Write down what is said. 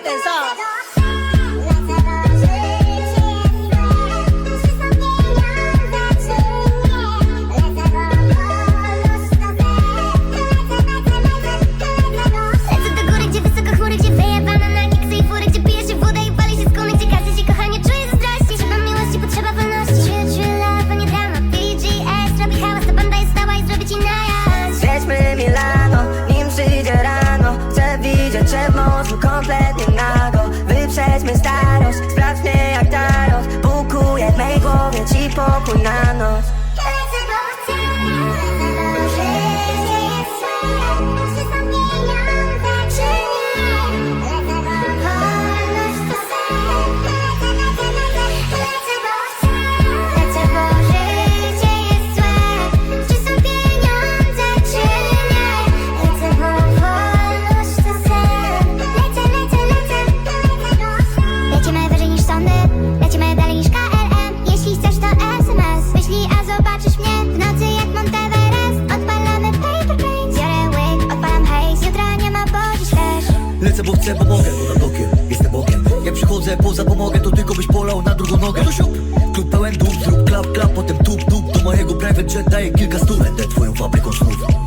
等一下，manos. Lecę bo chcę, bo mogę. Góra bokiem, jestem bokiem Jak przychodzę poza pomogę, to tylko byś polał na drugą nogę. Klub pełen dup, zrób klap, klap Potem tup, tup, do mojego private jet daję kilka stów. Będę twoją fabryką snów